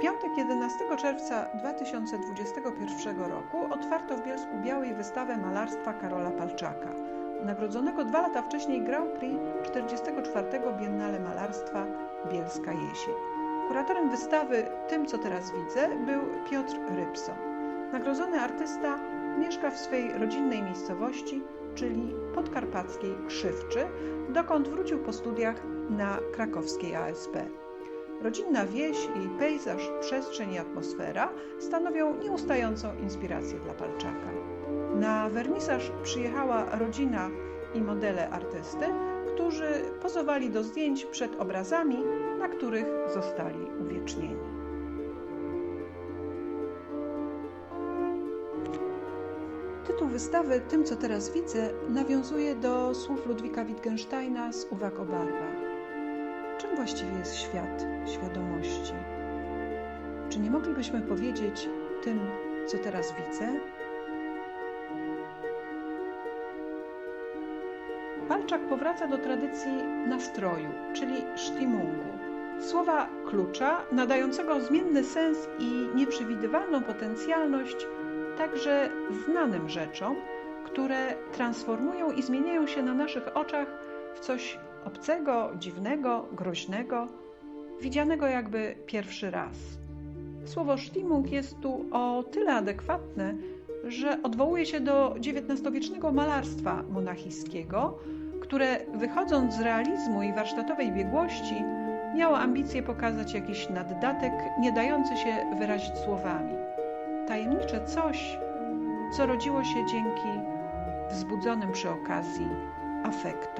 piątek 11 czerwca 2021 roku otwarto w Bielsku Białej wystawę malarstwa Karola Palczaka, nagrodzonego dwa lata wcześniej Grand Prix 44. Biennale Malarstwa Bielska Jesień. Kuratorem wystawy Tym, co teraz widzę, był Piotr Rybson. Nagrodzony artysta mieszka w swej rodzinnej miejscowości, czyli podkarpackiej Krzywczy, dokąd wrócił po studiach na krakowskiej ASP. Rodzinna wieś, jej pejzaż, przestrzeń i atmosfera stanowią nieustającą inspirację dla Palczaka. Na wernisaż przyjechała rodzina i modele artysty, którzy pozowali do zdjęć przed obrazami, na których zostali uwiecznieni. Tytuł wystawy Tym, co teraz widzę, nawiązuje do słów Ludwika Wittgensteina z uwag o barwach. Czym właściwie jest świat świadomości? Czy nie moglibyśmy powiedzieć tym, co teraz widzę? Palczak powraca do tradycji nastroju, czyli sztimungu. Słowa klucza nadającego zmienny sens i nieprzewidywalną potencjalność także znanym rzeczom, które transformują i zmieniają się na naszych oczach w coś obcego, dziwnego, groźnego, widzianego jakby pierwszy raz. Słowo sztimung jest tu o tyle adekwatne, że odwołuje się do XIX-wiecznego malarstwa monachijskiego, które wychodząc z realizmu i warsztatowej biegłości, miało ambicje pokazać jakiś naddatek, nie dający się wyrazić słowami. Tajemnicze coś, co rodziło się dzięki wzbudzonym przy okazji afektom.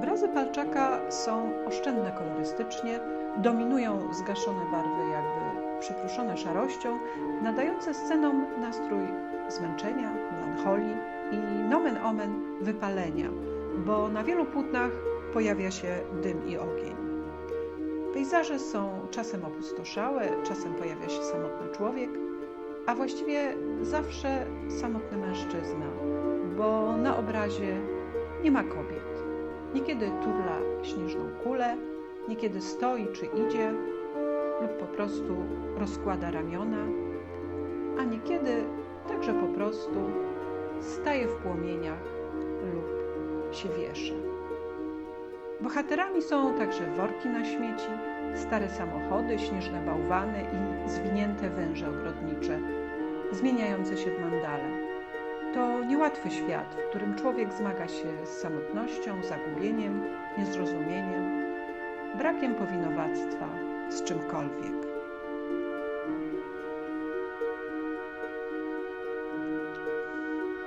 Obrazy Palczaka są oszczędne kolorystycznie, dominują zgaszone barwy, jakby przypruszone szarością, nadające scenom nastrój zmęczenia, melancholii i nomen omen wypalenia, bo na wielu płótnach pojawia się dym i ogień. Pejzaże są czasem opustoszałe, czasem pojawia się samotny człowiek, a właściwie zawsze samotny mężczyzna, bo na obrazie nie ma kobiet. Niekiedy turla śnieżną kulę, niekiedy stoi czy idzie, lub po prostu rozkłada ramiona, a niekiedy także po prostu staje w płomieniach lub się wiesza. Bohaterami są także worki na śmieci, stare samochody, śnieżne bałwany i zwinięte węże ogrodnicze, zmieniające się w mandale. To niełatwy świat, w którym człowiek zmaga się z samotnością, zagubieniem, niezrozumieniem, brakiem powinowactwa z czymkolwiek.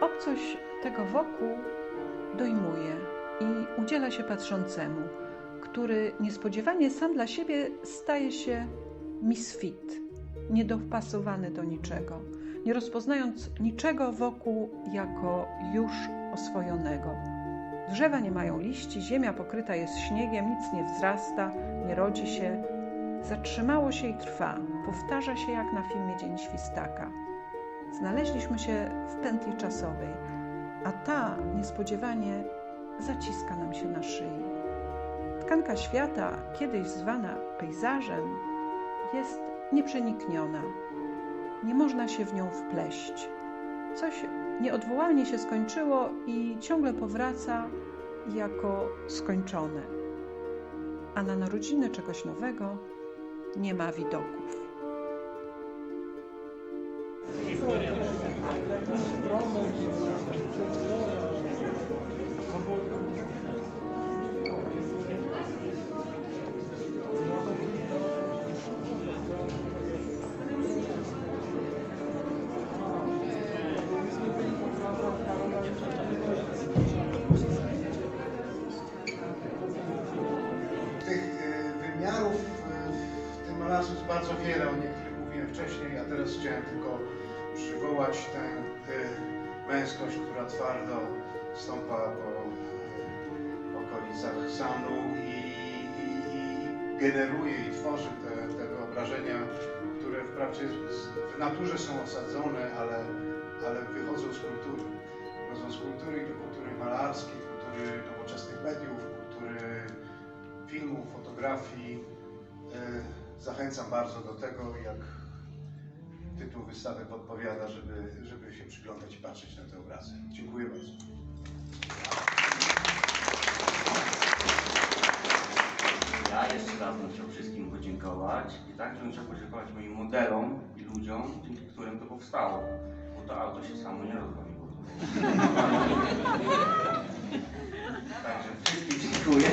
Obcość tego wokół dojmuje i udziela się patrzącemu, który niespodziewanie sam dla siebie staje się misfit, niedopasowany do niczego nie rozpoznając niczego wokół jako już oswojonego. Drzewa nie mają liści, ziemia pokryta jest śniegiem, nic nie wzrasta, nie rodzi się. Zatrzymało się i trwa, powtarza się jak na filmie Dzień Świstaka. Znaleźliśmy się w pętli czasowej, a ta niespodziewanie zaciska nam się na szyi. Tkanka świata, kiedyś zwana pejzażem, jest nieprzenikniona, nie można się w nią wpleść. Coś nieodwołalnie się skończyło i ciągle powraca jako skończone. A na narodziny czegoś nowego nie ma widoków. Tych o niektórych mówiłem wcześniej, a teraz chciałem tylko przywołać tę y, męskość, która twardo stąpa po y, okolicach Sanu i, i, i generuje i tworzy te, te wyobrażenia, które wprawdzie w naturze są osadzone, ale, ale wychodzą z kultury. Wychodzą z kultury to kultury malarskiej, kultury nowoczesnych mediów, kultury filmu, fotografii. Zachęcam bardzo do tego, jak tytuł wystawy podpowiada, żeby, żeby się przyglądać i patrzeć na te obrazy. Dziękuję bardzo. Ja jeszcze raz bym chciał wszystkim podziękować i także bym chciał podziękować moim modelom i ludziom, dzięki którym to powstało. Bo to auto się samo nie rozwaliło. Także wszystkim dziękuję.